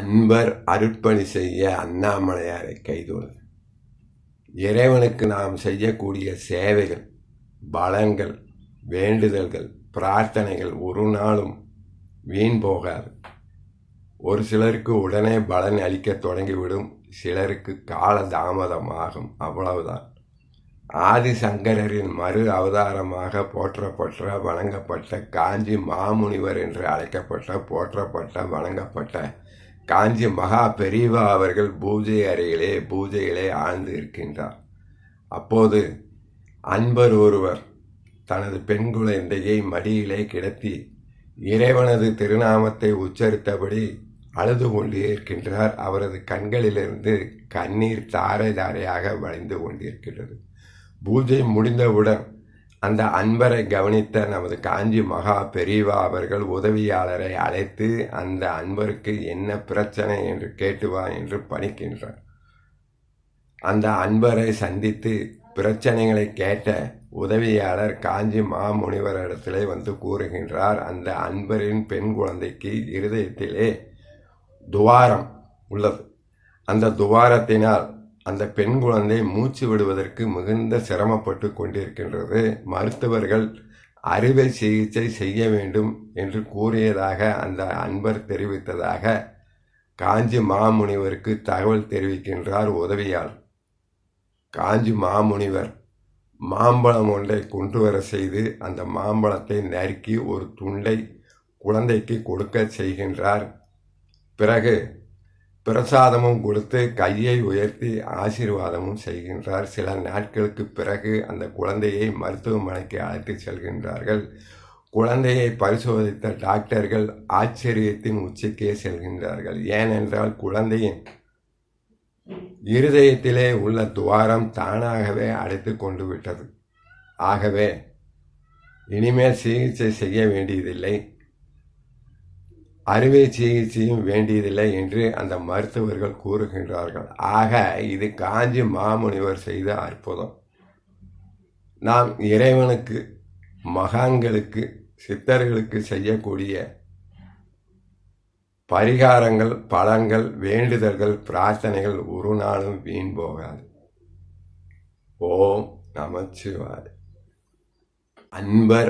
அன்பர் அருட்பணி செய்ய அண்ணாமலையாரை கைதொழு இறைவனுக்கு நாம் செய்யக்கூடிய சேவைகள் பலங்கள் வேண்டுதல்கள் பிரார்த்தனைகள் ஒரு நாளும் வீண் போகாது. ஒரு சிலருக்கு உடனே பலன் அளிக்க தொடங்கிவிடும் சிலருக்கு கால தாமதமாகும் அவ்வளவுதான். ஆதிசங்கரரின் மறு அவதாரமாக போற்றப்பட்ட வணங்கப்பட்ட காஞ்சி மாமுனிவர் என்று அழைக்கப்பட்ட போற்றப்பட்ட வணங்கப்பட்ட காஞ்சி மகா பெரியவா அவர்கள் பூஜை அறையிலே பூஜையிலே ஆழ்ந்து இருக்கின்றார். அப்போது அன்பர் ஒருவர் தனது பெண் குழந்தையை மடியிலே கிடத்தி இறைவனது திருநாமத்தை உச்சரித்தபடி அழுது கொண்டே இருக்கின்றார். அவரது கண்களிலிருந்து கண்ணீர் தாரை தாரையாக வழிந்து கொண்டிருக்கிறது பூஜை முடிந்தவுடன் அந்த அன்பரை கவனித்த நமது காஞ்சி மகா பெரியவா அவர்கள் உதவியாளரை அழைத்து அந்த அன்பருக்கு என்ன பிரச்சனை என்று கேட்டு வா என்று பணிக்கின்றார். அந்த அன்பரை சந்தித்து பிரச்சனைகளை கேட்ட உதவியாளர் காஞ்சி மாமுனிவரிடத்திலே வந்து கூறுகின்றார் அந்த அன்பரின் பெண் குழந்தைக்கு இருதயத்திலே துவாரம் உள்ளது. அந்த துவாரத்தினால் அந்த பெண் குழந்தை மூச்சு விடுவதற்கு மிகுந்த சிரமப்பட்டு கொண்டிருக்கின்றது. மருத்துவர்கள் அறுவை சிகிச்சை செய்ய வேண்டும் என்று கூறியதாக அந்த அன்பர் தெரிவித்ததாக காஞ்சி மாமுனிவருக்கு தகவல் தெரிவிக்கின்றார் உதவியால் காஞ்சி மாமுனிவர் மாம்பழம் ஒன்றை கொண்டு வர செய்து அந்த மாம்பழத்தை நறுக்கி ஒரு துண்டை குழந்தைக்கு கொடுக்க செய்கின்றார். பிறகு பிரசாதமும் கொடுத்து கையை உயர்த்தி ஆசீர்வாதமும் செய்கின்றார். சில நாட்களுக்கு பிறகு அந்த குழந்தையை மருத்துவமனைக்கு அழைத்து செல்கின்றார்கள். குழந்தையை பரிசோதித்த டாக்டர்கள் ஆச்சரியத்தின் உச்சிக்கே செல்கின்றார்கள். ஏனென்றால் குழந்தையின் இருதயத்திலே உள்ள துவாரம் தானாகவே அடைத்து கொண்டு விட்டது. ஆகவே இனிமேல் சிகிச்சை செய்ய வேண்டியதில்லை. அறுவை சிகிச்சையும் வேண்டியதில்லை என்று அந்த மருத்துவர்கள் கூறுகின்றார்கள். ஆக இது காஞ்சி மாமுனிவர் செய்த அற்புதம். நாம் இறைவனுக்கு மகான்களுக்கு சித்தர்களுக்கு செய்யக்கூடிய பரிகாரங்கள் பலங்கள் வேண்டுதல்கள் பிரார்த்தனைகள் ஒரு நாளும் வீண் போகாது. ஓம் நமச்சிவாய். அன்பர்